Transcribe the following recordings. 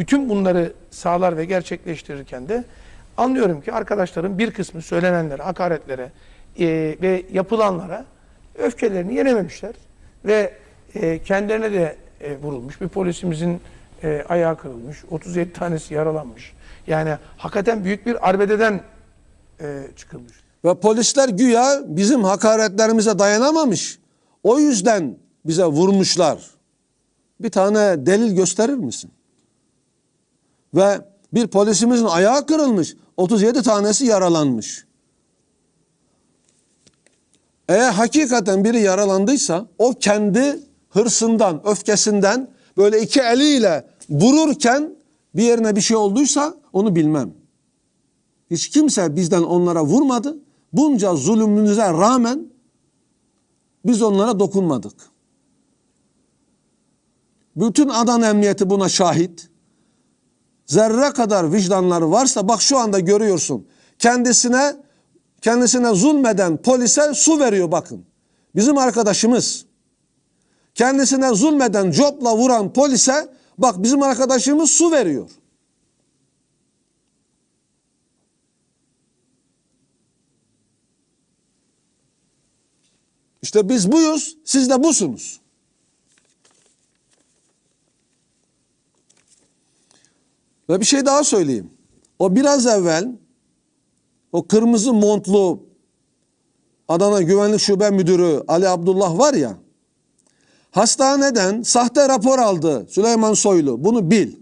bütün bunları sağlar ve gerçekleştirirken de anlıyorum ki arkadaşların bir kısmı söylenenlere, hakaretlere e, ve yapılanlara öfkelerini yenememişler ve e, kendilerine de e, vurulmuş. Bir polisimizin e, ayağı kırılmış, 37 tanesi yaralanmış. Yani hakikaten büyük bir arbededen e, çıkılmış. Ve polisler güya bizim hakaretlerimize dayanamamış. O yüzden bize vurmuşlar. Bir tane delil gösterir misin? Ve bir polisimizin ayağı kırılmış. 37 tanesi yaralanmış. Eğer hakikaten biri yaralandıysa o kendi hırsından, öfkesinden böyle iki eliyle vururken bir yerine bir şey olduysa onu bilmem. Hiç kimse bizden onlara vurmadı. Bunca zulümümüze rağmen biz onlara dokunmadık. Bütün Adana Emniyeti buna şahit. Zerre kadar vicdanları varsa bak şu anda görüyorsun. Kendisine kendisine zulmeden polise su veriyor bakın. Bizim arkadaşımız. Kendisine zulmeden copla vuran polise bak bizim arkadaşımız su veriyor. İşte biz buyuz, siz de busunuz. Ve bir şey daha söyleyeyim. O biraz evvel o kırmızı montlu Adana Güvenlik Şube Müdürü Ali Abdullah var ya hastaneden sahte rapor aldı Süleyman Soylu. Bunu bil.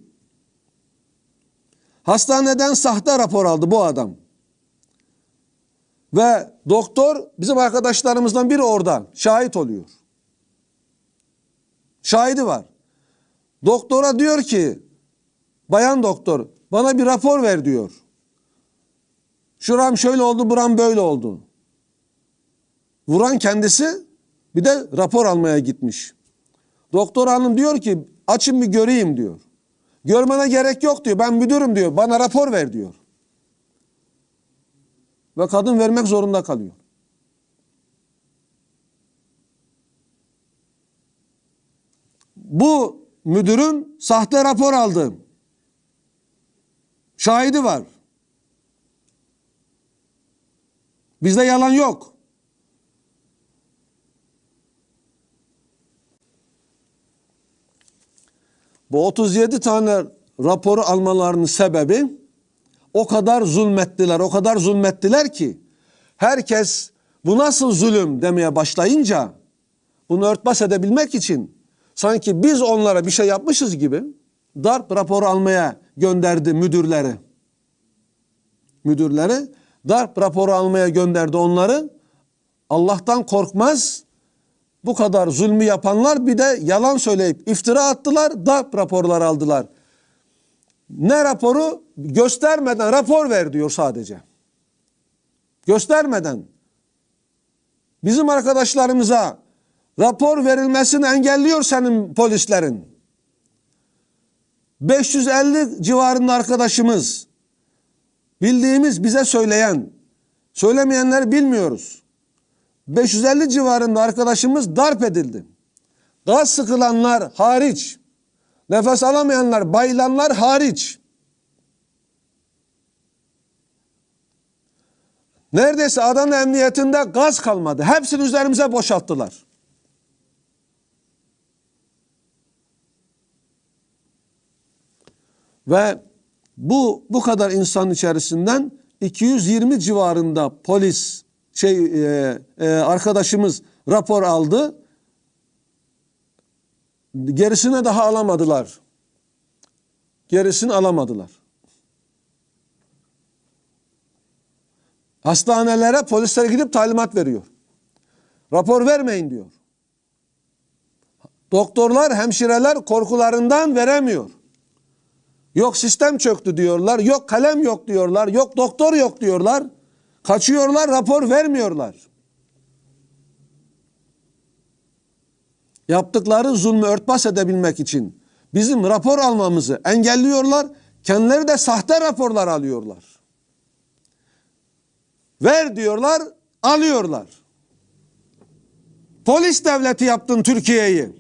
Hastaneden sahte rapor aldı bu adam. Ve doktor bizim arkadaşlarımızdan biri orada şahit oluyor. Şahidi var. Doktora diyor ki bayan doktor bana bir rapor ver diyor. Şuram şöyle oldu buram böyle oldu. Vuran kendisi bir de rapor almaya gitmiş. Doktor hanım diyor ki açın bir göreyim diyor. Görmene gerek yok diyor ben müdürüm diyor bana rapor ver diyor. Ve kadın vermek zorunda kalıyor. Bu müdürün sahte rapor aldı. Şahidi var. Bizde yalan yok. Bu 37 tane raporu almalarının sebebi o kadar zulmettiler, o kadar zulmettiler ki herkes bu nasıl zulüm demeye başlayınca bunu örtbas edebilmek için sanki biz onlara bir şey yapmışız gibi darp raporu almaya gönderdi müdürleri. Müdürleri darp raporu almaya gönderdi onları. Allah'tan korkmaz bu kadar zulmü yapanlar bir de yalan söyleyip iftira attılar, darp raporları aldılar. Ne raporu? Göstermeden rapor ver diyor sadece. Göstermeden. Bizim arkadaşlarımıza rapor verilmesini engelliyor senin polislerin. 550 civarında arkadaşımız bildiğimiz bize söyleyen, söylemeyenleri bilmiyoruz. 550 civarında arkadaşımız darp edildi. Gaz sıkılanlar hariç, nefes alamayanlar, bayılanlar hariç. Neredeyse Adana Emniyetinde gaz kalmadı. Hepsini üzerimize boşalttılar. Ve bu bu kadar insan içerisinden 220 civarında polis şey e, e, arkadaşımız rapor aldı. Gerisine daha alamadılar. Gerisini alamadılar. Hastanelere polisler gidip talimat veriyor. Rapor vermeyin diyor. Doktorlar, hemşireler korkularından veremiyor. Yok sistem çöktü diyorlar, yok kalem yok diyorlar, yok doktor yok diyorlar. Kaçıyorlar, rapor vermiyorlar. Yaptıkları zulmü örtbas edebilmek için bizim rapor almamızı engelliyorlar. Kendileri de sahte raporlar alıyorlar. Ver diyorlar, alıyorlar. Polis devleti yaptın Türkiye'yi.